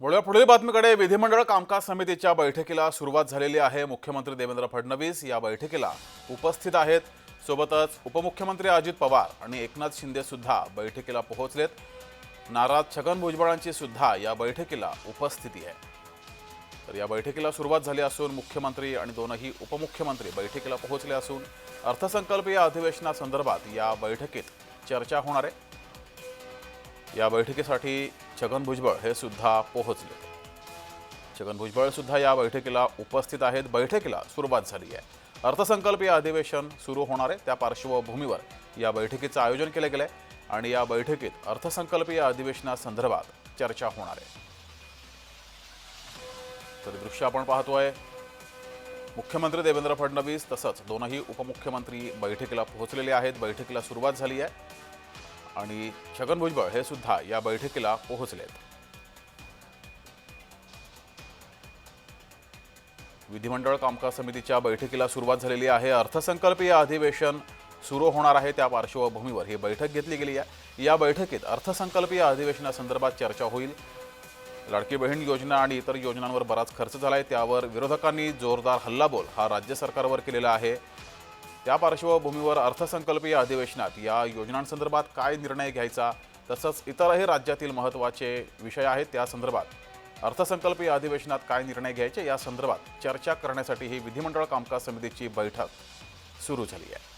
वळूया पुढील बातमीकडे विधिमंडळ कामकाज समितीच्या बैठकीला सुरुवात झालेली आहे. मुख्यमंत्री देवेंद्र फडणवीस या बैठकीला उपस्थित आहेत. सोबतच उपमुख्यमंत्री अजित पवार आणि एकनाथ शिंदे सुद्धा बैठकीला पोहोचलेत. नाराज छगन भुजबळांची सुद्धा या बैठकीला उपस्थिती आहे. तर या बैठकीला सुरुवात झाली असून मुख्यमंत्री आणि दोनही उपमुख्यमंत्री बैठकीला पोहोचले असून अर्थसंकल्पीय अधिवेशनासंदर्भात या बैठकीत चर्चा होणार आहे. या बैठकीसाठी छगन भुजबळ हे सुद्धा पोहोचले. छगन भुजबळ सुद्धा या बैठकीला उपस्थित आहेत. बैठकीला सुरुवात झाली आहे. अर्थसंकल्पीय अधिवेशन सुरू होणार आहे. त्या पार्श्वभूमीवर या बैठकीचं आयोजन केलं गेलं आहे आणि या बैठकीत अर्थसंकल्पीय अधिवेशनासंदर्भात चर्चा होणार आहे. तर दृश्य आपण पाहतोय. मुख्यमंत्री देवेंद्र फडणवीस तसंच दोनही उपमुख्यमंत्री बैठकीला पोहोचलेले आहेत. बैठकीला सुरुवात झाली आहे. आणि छगन भुजबळ हे सुद्धा या बैठकीला पोहोचलेत. विधिमंडळ कामकाज समितीच्या बैठकीला सुरुवात झालेली आहे. अर्थसंकल्पीय अधिवेशन सुरू होणार आहे. त्या पार्श्वभूमीवर ही बैठक घेतली गेली आहे. या बैठकीत अर्थसंकल्पीय अधिवेशनासंदर्भात चर्चा होईल. लाडकी बहीण योजना आणि इतर योजनांवर बराच खर्च झाला आहे त्यावर विरोधकांनी जोरदार हल्लाबोल हा राज्य सरकारवर केलेला आहे. त्या पार्श्वभूमीवर अर्थसंकल्पीय अधिवेशनात या योजनांसंदर्भात काय निर्णय घ्यायचा तसंच इतरही राज्यातील महत्त्वाचे विषय आहेत त्या संदर्भात. अर्थसंकल्पीय अधिवेशनात काय निर्णय घ्यायचे या संदर्भात चर्चा करण्यासाठी ही विधिमंडळ कामकाज समितीची बैठक सुरू झाली आहे.